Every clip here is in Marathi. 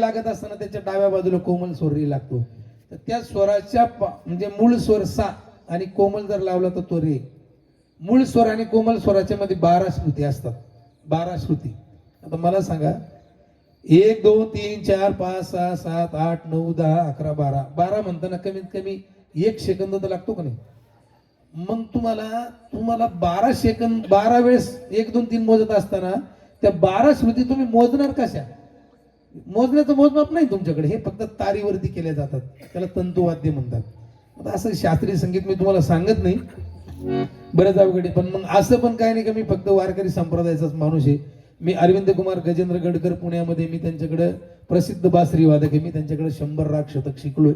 लागत असताना त्याच्या डाव्या बाजूला कोमल स्वरही लागतो. तर त्या स्वराच्या म्हणजे मूळ स्वर सा आणि कोमल जर लावला तर तो रे. मूळ स्वर आणि कोमल स्वराच्या मध्ये बारा श्रुती असतात. बारा श्रुती आता मला सांगा. एक दोन तीन चार पाच सहा सात आठ नऊ दहा अकरा बारा. बारा म्हणताना कमीत कमी एक सेकंद तर लागतो का नाही? मग तुम्हाला तुम्हाला बारा सेकंद बारा वेळेस एक दोन तीन मोजत असताना त्या बारा श्रुती तुम्ही मोजणार कशा? मोजण्याचं मोजमाप नाही तुमच्याकडे. हे फक्त तारीवरती केले जातात. त्याला तंतुवाद्य म्हणतात. आता असं शास्त्रीय संगीत मी तुम्हाला सांगत नाही. बरेच अवघड. पण मग असं पण काय नाही का मी फक्त वारकरी संप्रदायाचाच माणूस आहे. मी अरविंद कुमार गजेंद्र गडकर पुण्यामध्ये मी त्यांच्याकडे प्रसिद्ध बासरी वादक आहे. मी त्यांच्याकडे शंभर राग शतक शिकलोय.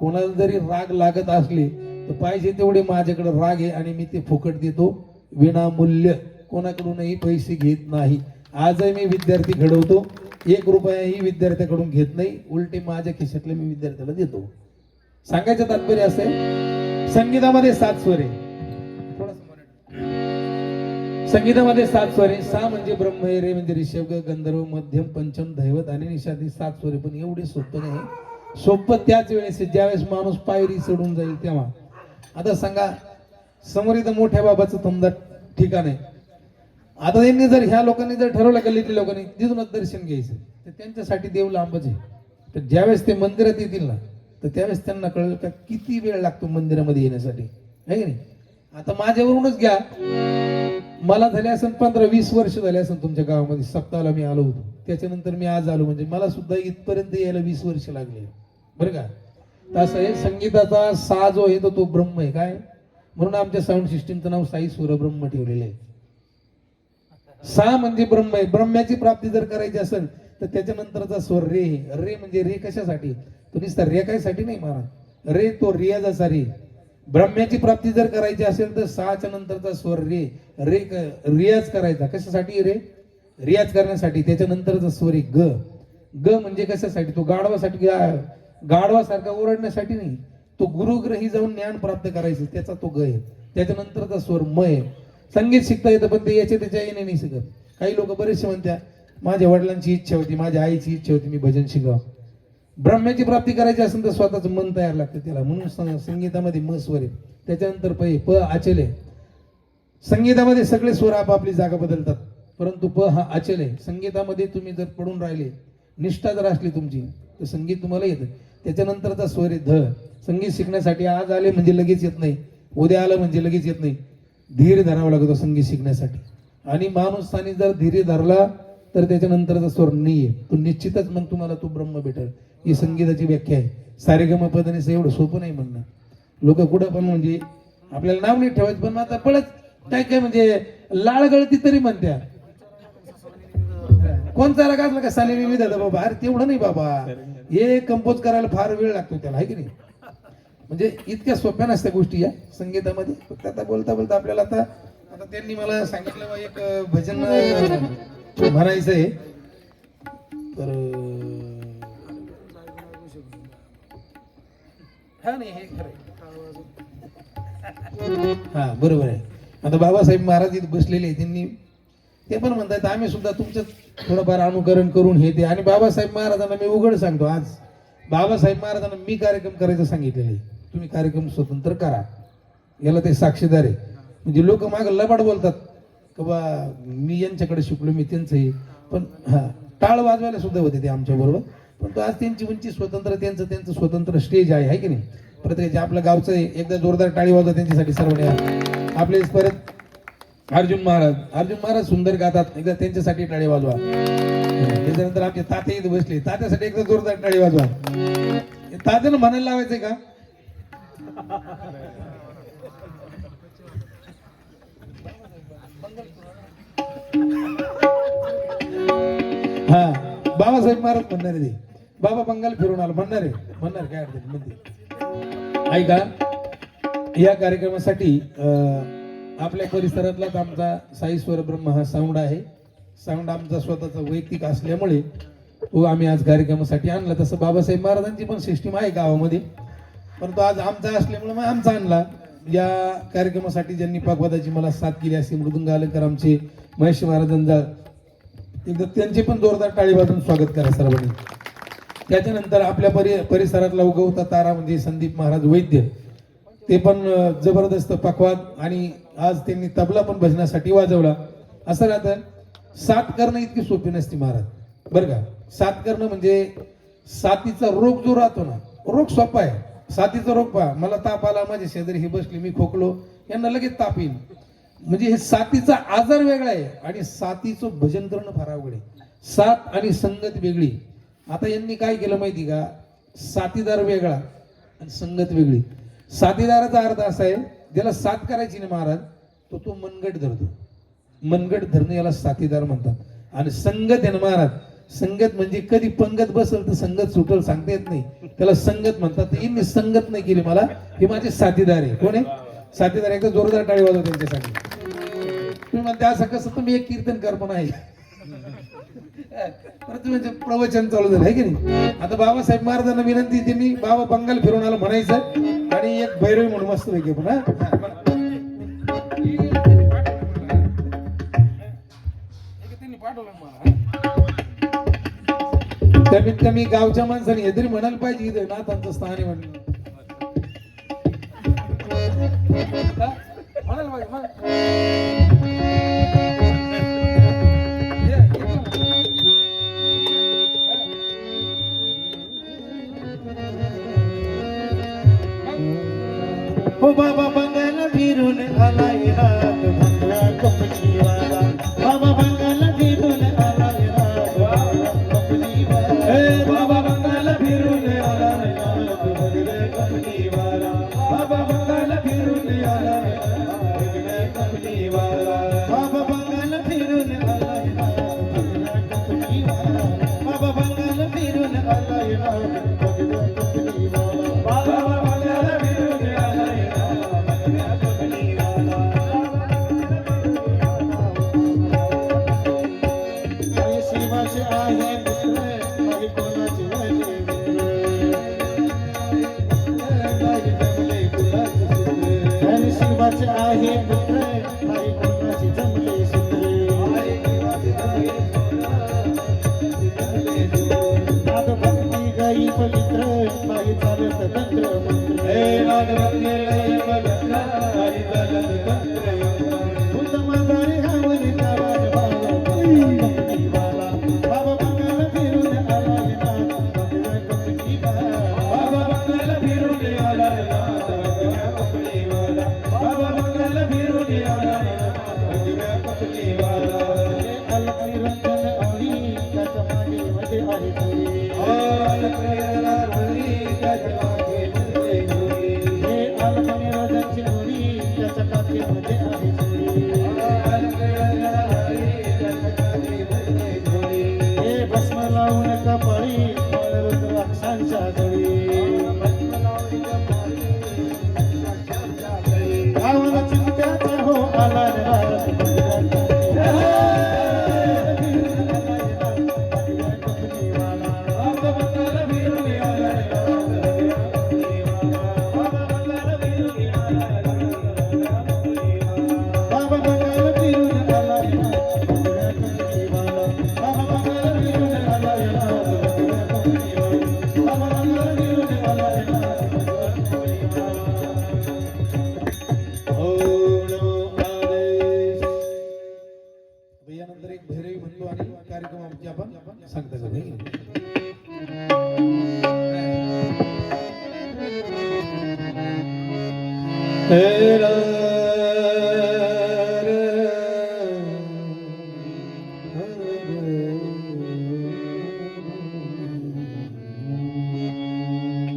कोणाला जरी राग लागत असले तर पाहिजे तेवढे माझ्याकडे राग आहे आणि मी ते फुकट देतो विनामूल्य. कोणाकडूनही पैसे घेत नाही. आजही मी विद्यार्थी घडवतो. एक रुपयाही विद्यार्थ्याकडून घेत नाही. उलटे माझ्या खिशातले मी विद्यार्थ्याला देतो. सांगायचं तात्पर्य असं संगीतामध्ये सात स्वरे संगीतामध्ये सात स्वरे सा म्हणजे ब्रह्म रे म्हणजे ऋषभ गंधर्व मध्यम पंचम दैवत आणि निषादी सात स्वरे पण एवढे सोपं नाही. सोपं त्याच वेळेस ज्यावेळेस माणूस पायरी चढून जाईल तेव्हा. आता सांगा समोर इथं मोठ्या बाबाचं तुमदार ठिकाण आहे. आता त्यांनी जर ह्या लोकांनी जर ठरवलं गल्लीतल्या लोकांनी तिथूनच दर्शन घ्यायचं. तर त्यांच्यासाठी देव लांबच आहे. तर ज्यावेळेस ते मंदिरात येतील ना तर त्यावेळेस त्यांना कळलं का किती वेळ लागतो मंदिरामध्ये येण्यासाठी. आहे की नाही? आता माझ्यावरूनच घ्या. मला झाले असं पंधरा वीस वर्ष झाले असं तुमच्या गावामध्ये सप्ताहाला मी आलो होतो. त्याच्यानंतर मी आज आलो म्हणजे मला सुद्धा इथपर्यंत यायला वीस वर्ष लागले. बरं का? तसं आहे संगीताचा सा जो आहे तो तो ब्रह्म आहे. काय? म्हणून आमच्या साऊंड सिस्टीमचं नाव साई सूरब्रह्म ठेवलेलं आहे. सा म्हणजे ब्रह्म आहे. ब्रह्म्याची प्राप्ती जर करायची असेल तर त्याच्यानंतरचा स्वर रे. रे म्हणजे रे कशासाठी? तो नुसता रे कायसाठी नाही महाराज रे तो रियाजाचा रे ब्रह्म्याची प्राप्ती जर करायची असेल तर सहाच्या नंतरचा स्वर रे. रे रियाज करायचा. कशासाठी रे? रियाज करण्यासाठी. त्याच्यानंतरचा स्वर आहे ग. ग म्हणजे कशासाठी? तो गाढवासाठी गा- गाढवासारखा ओरडण्यासाठी नाही. तो गुरुग्रही जाऊन ज्ञान प्राप्त करायचं. त्याचा तो ग आहे. त्याच्यानंतरचा स्वर म आहे. संगीत शिकता येतं पण ते याच्या त्याच्या येणे नाही शिकत. काही लोक बरेचसे म्हणत्या माझ्या वडिलांची इच्छा होती माझ्या आईची इच्छा होती मी भजन शिकावं. ब्रह्म्याची प्राप्ती करायची असेल तर स्वतःचं मन तयार लागतं त्याला. म्हणून संगीतामध्ये म स्वर आहे. त्याच्यानंतर प प आचल आहे. संगीतामध्ये सगळे स्वर आपापली जागा बदलतात. परंतु प हा आचल आहे. संगीतामध्ये तुम्ही जर पडून राहिले निष्ठा जर असली तुमची तर संगीत तुम्हाला येतं. त्याच्यानंतरचा स्वर आहे ध. संगीत शिकण्यासाठी आज आले म्हणजे लगेच येत नाही. उद्या आलं म्हणजे लगेच येत नाही. धीर धरावा लागतो संगीत शिकण्यासाठी. आणि माणूस आणि जर धीर धरला तर त्याच्यानंतरचा स्वर नाही आहे तो निश्चितच मग तुम्हाला तो ब्रह्म भेटेल. ही संगीताची व्याख्या आहे. सारेगम पदनीचं एवढं सोपं नाही म्हणणं. लोक कुठं पण म्हणजे आपल्याला नाव नाही ठेवायचं पण आता पळत काय काय म्हणजे लाळ गळती तरी म्हणत्या. कोणता राग असला का? साले विविध बाबा. अरे तेवढं नाही बाबा. हे कंपोज करायला फार वेळ लागतो त्याला आहे की नाही? म्हणजे इतक्या सोप्या नसत्या गोष्टी या संगीतामध्ये. फक्त आता बोलता बोलता आपल्याला आता आता त्यांनी मला सांगितलं एक भजन म्हणायचं आहे. तर हा नाही हे खरं हा बरोबर आहे. आता बाबासाहेब महाराज इथे बसलेले त्यांनी ते पण म्हणतात आम्ही सुद्धा तुमचं थोडंफार अनुकरण करून हे ते. आणि बाबासाहेब महाराजांना मी उघड सांगतो आज बाबासाहेब महाराजांना मी कार्यक्रम करायचं सांगितलेलं आहे. तुम्ही कार्यक्रम स्वतंत्र करा. याला ते साक्षीदार आहे. म्हणजे लोक माग लबाड बोलतात. की बा मी यांच्याकडे शिकलो मी त्यांचंही पण हा टाळ वाजवायला सुद्धा होते ते आमच्या बरोबर. पण आज त्यांची उंची स्वतंत्र त्यांचं त्यांचं स्वतंत्र स्टेज आहे है की नाही? प्रत्येकाचे आपलं गावचं आहे. एकदा जोरदार टाळी वाजवा त्यांच्यासाठी सर्वांनी. आपले परत अर्जुन महाराज. अर्जुन महाराज सुंदर गातात. एकदा त्यांच्यासाठी टाळी वाजवा. त्याच्यानंतर आमचे ताते इथे बसले. तात्यासाठी एकदा जोरदार टाळी वाजवा. तात्यानं म्हणायला लावायचंय का? हा बाबासाहेब महाराज म्हणणार ते. बाबा बंगाल फिरून आला म्हणणार आहे. म्हणणार काय अडचण म्हणते ऐका या कार्यक्रमासाठी आपल्या परिसरातलाच आमचा साईश्वर ब्रह्म हा साऊंड आहे. साऊंड आमचा स्वतःचा वैयक्तिक असल्यामुळे तो आम्ही आज कार्यक्रमासाठी आणला. तसं बाबासाहेब महाराजांची पण सिस्टीम आहे गावामध्ये. परंतु आज आमचा असल्यामुळे मग आमचा आणला. या कार्यक्रमासाठी ज्यांनी पाकवादाची मला साथ केली असे मृदुंग अलंकार आमचे महेश महाराजांचा एकदा त्यांचे पण जोरदार टाळी वाजून स्वागत करा सर्वांनी. त्याच्यानंतर आपल्या परि परिसरातला उगवता तारा म्हणजे संदीप महाराज वैद्य. ते पण जबरदस्त पकवाद आणि आज त्यांनी तबला पण भजनासाठी वाजवला. असं राहतं साथ करणं इतकी सोपी नसते महाराज. बरं का? साथ करणं म्हणजे साथीचा रोग जो राहतो ना रोग सोपा आहे. साथीचा रोग पहा. मला ताप आला माझ्या शेजारी ही बसली मी खोकलो यांना लगेच ताप येईल. म्हणजे हे साथीचा आजार वेगळा आहे आणि साथीचं भजन करणं फार अवघड आहे. साथ आणि संगत वेगळी. आता यांनी काय केलं माहिती का? साथीदार वेगळा आणि संगत वेगळी. साथीदाराचा अर्थ असा आहे ज्याला साथ करायची नाही महाराज तो तो मनगट धरतो. मनगट धरणं याला साथीदार म्हणतात. आणि संगत आहे ना महाराज संगत म्हणजे कधी पंगत बसल तर संगत सुटल सांगता येत नाही. त्याला संगत म्हणतात. तर संगत नाही केली मला. हे माझे साथीदार आहे. कोण आहे? साथीदार एकदा जोरदार टाळी वाजव त्यांच्यासाठी. तुम्ही म्हणते असं कसं? तुम्ही एक कीर्तनकार पण आहे. म्हणजे प्रवचन चालू झालं आहे की नाही? आता बाबासाहेब महाराजांना विनंती त्यांनी बाबा बंगाल फिरून आलो म्हणायचं. आणि एक भैरवी म्हणून मस्त पैकी पण हा? कमीत कमी गावच्या माणसाने हे तरी म्हणायला पाहिजे इथे ना त्यांचं स्थान आहे म्हणून. हा? म्हणायला पाहिजे हो बाबा बंगाल फिरून आला.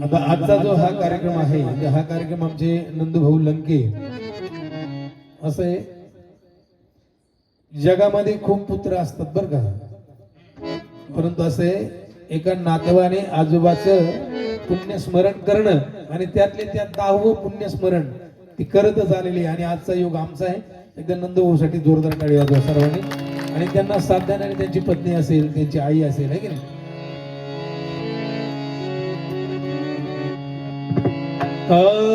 आता आजचा जो हा कार्यक्रम आहे म्हणजे हा कार्यक्रम आमचे नंदूभाऊ लंके. असं आहे. जगामध्ये खूप पुत्र असतात बर का. परंतु असे एका नातवाने आजोबाचं पुण्यस्मरण करणं आणि त्यातले त्या दहावं पुण्यस्मरण ती करतच आलेली आहे. आणि आजचा योग आमचा आहे. एकदा नंदभाऊसाठी जोरदार टाळी वाजवा सर्वांनी. आणि त्यांना साथ देणारी त्यांची पत्नी असेल त्यांची आई असेल आहे की नाही? Oh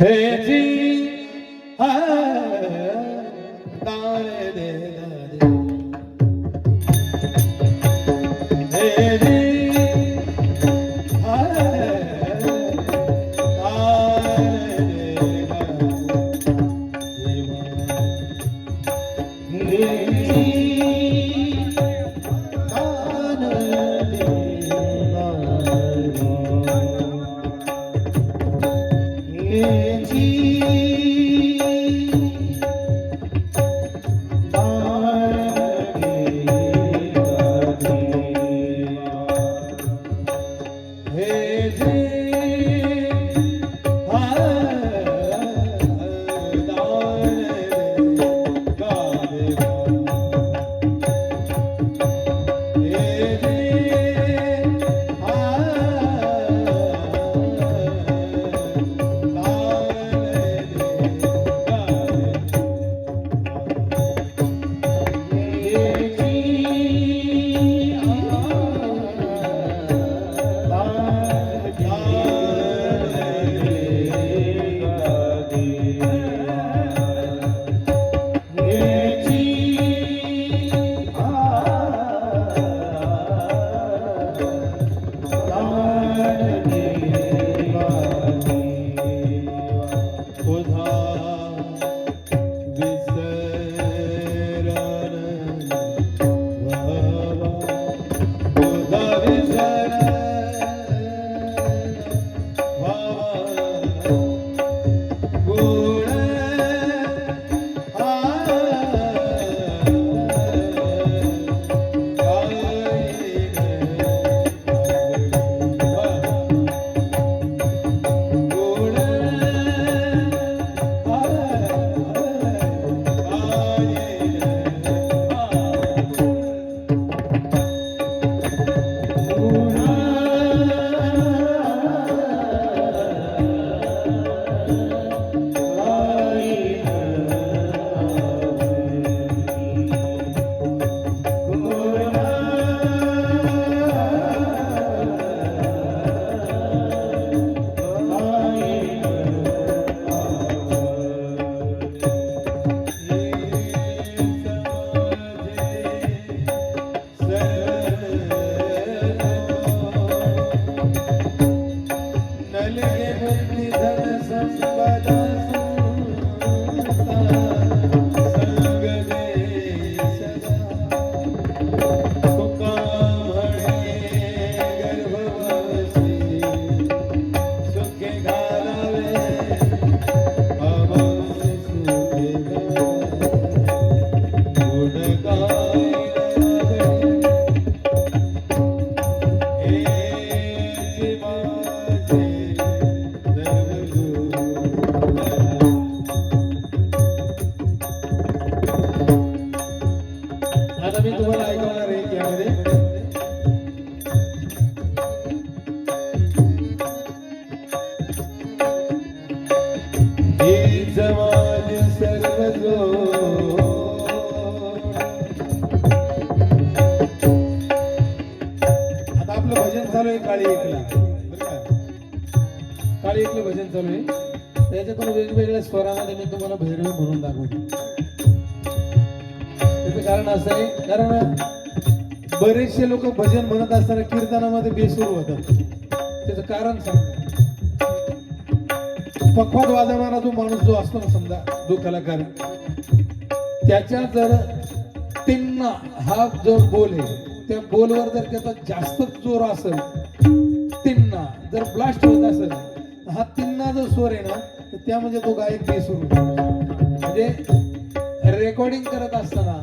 हे जी Hey. चांगले भजन चालू आहे. त्याच्यातून वेगवेगळ्या स्वरामध्ये मी तुम्हाला भैरव म्हणून दाखवतो. त्याचं कारण असं आहे कारण बरेचसे लोक भजन म्हणत असताना कीर्तनामध्ये बेसूर होतात. त्याचं कारण सांगतात पखवाद वाजवणारा जो माणूस जो असतो ना समजा जो कलाकार त्याच्या जर तिन्ना हा जो बोल आहे त्या बोलवर जर त्याचा जास्त जोर असेल तिन्ना जर ब्लास्ट होत असेल स्वर आहे ना तर त्यामध्ये तो गायक बेसूर म्हणजे रेकॉर्डिंग करत असताना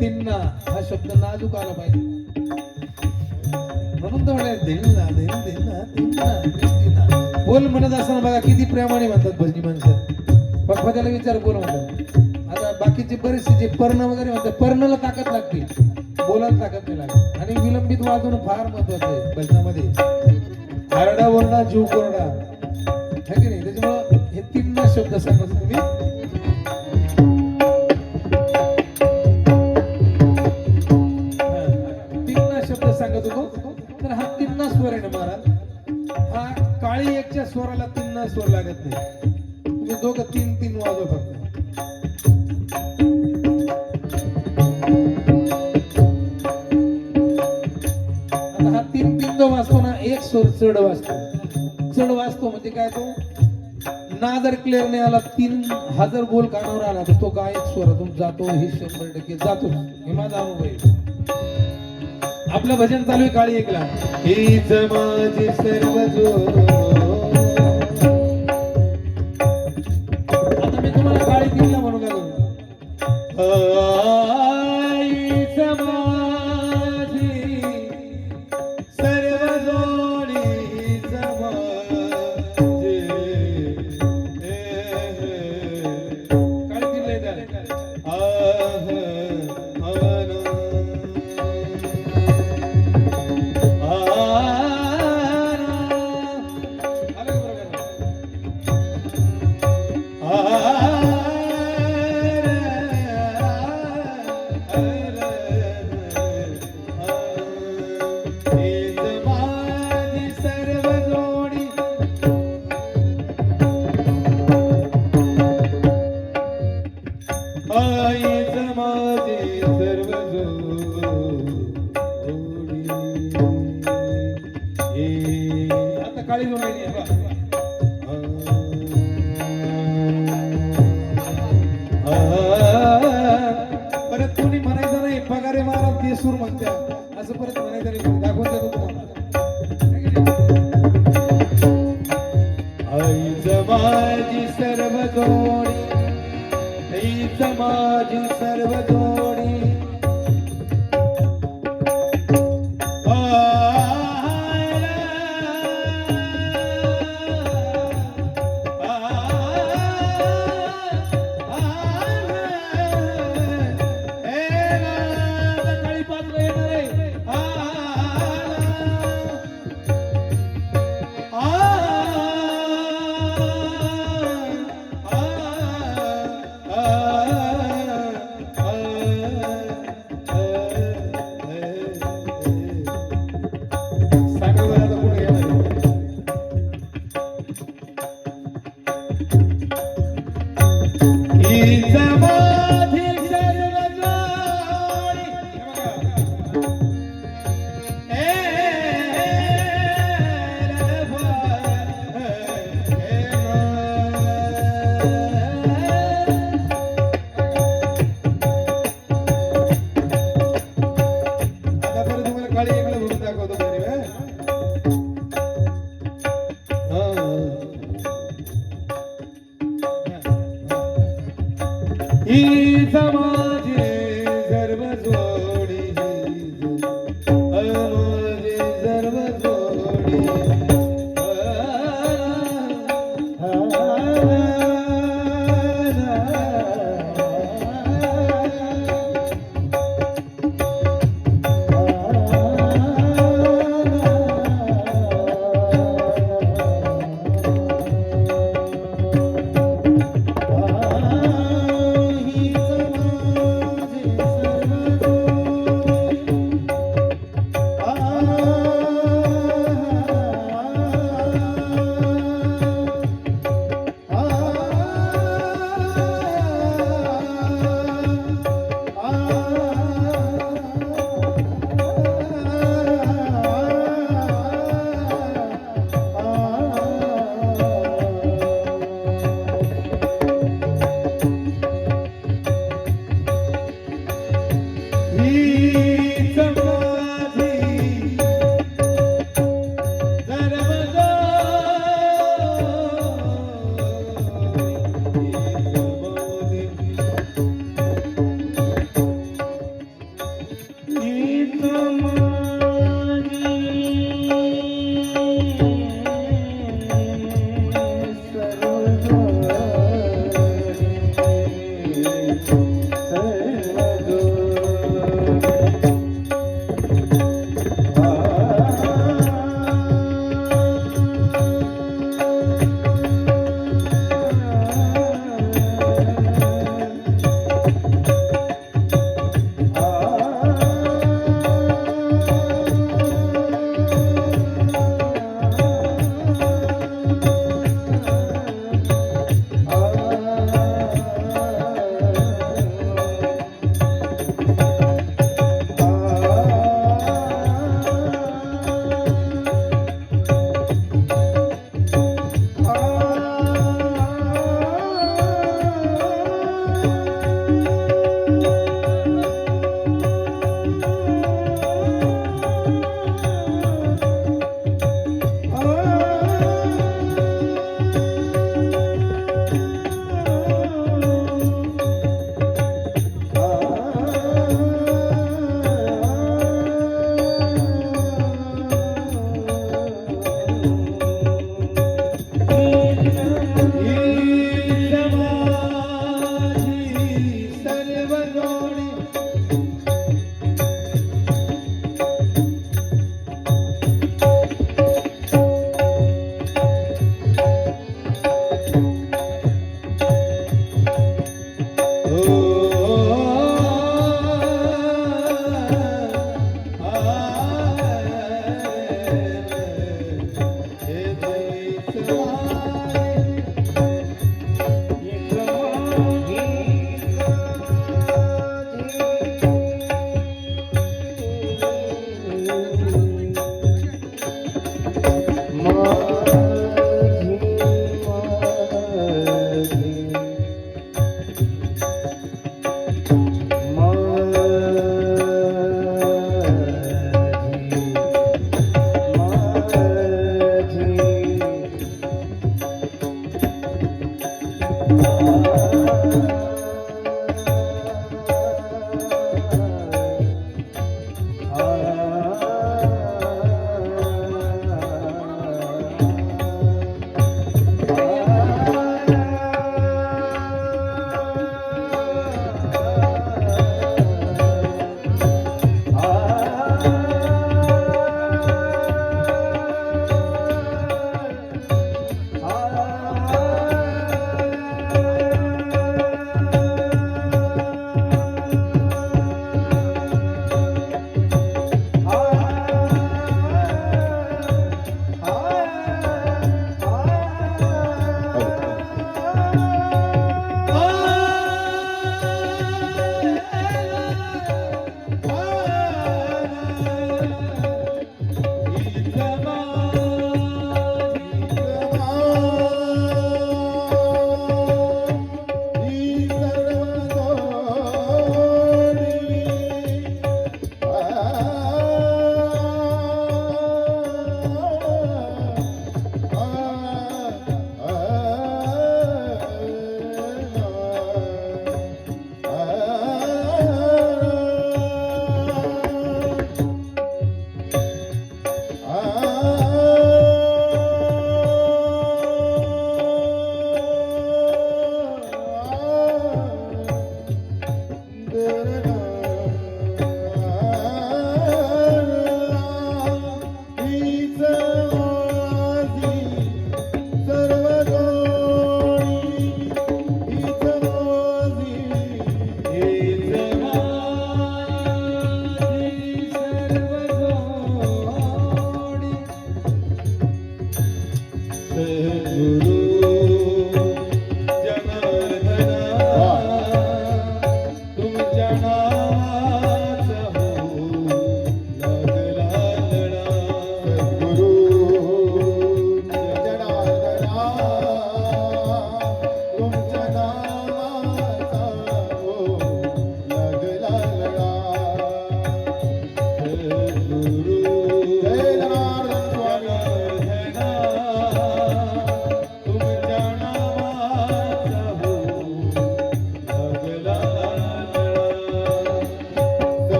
तिन्ना हा शब्द नाजूक आला पाहिजे. म्हणून तर म्हणे दिलना दिल दिलना तिन्ना दिलना बोल म्हणत असताना बघा किती प्रेमाने म्हणतात भजनी माणसं. पप्पा त्याला विचार बोल म्हणतात. आता बाकीचे बरेचसे जे पर्ण वगैरे म्हणतात पर्णला ताकद लागते. बोलायला ताकद नाही लागत. आणि विलंबित वाजवणं फार महत्वाचं आहे भजनामध्ये. हरडा वरडा जीव कोरडा. है की नाही? पाच शब्द सांगायचं तुम्ही काळी एकच्या स्वराला तीन स्वर लागत नाही. तुम्ही दोघं तीन तीन वाजव फक्त. हा तीन तीन जो वाजतो ना एक स्वर चढ वाजतो. चढ वाजतो म्हणजे काय तो? ना जर क्लिअर नाही आला तीन हजार बोल कानावर आला तर तो गायक स्वरातून जातो हे शंभर टक्के जातो. हे माझा अनुभव आहे. आपलं भजन चालू आहे काळी ऐकला ही माझी सर्व आता मी तुम्हाला काळी तीनला म्हणू का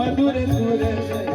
मधुर सुर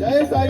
जय साई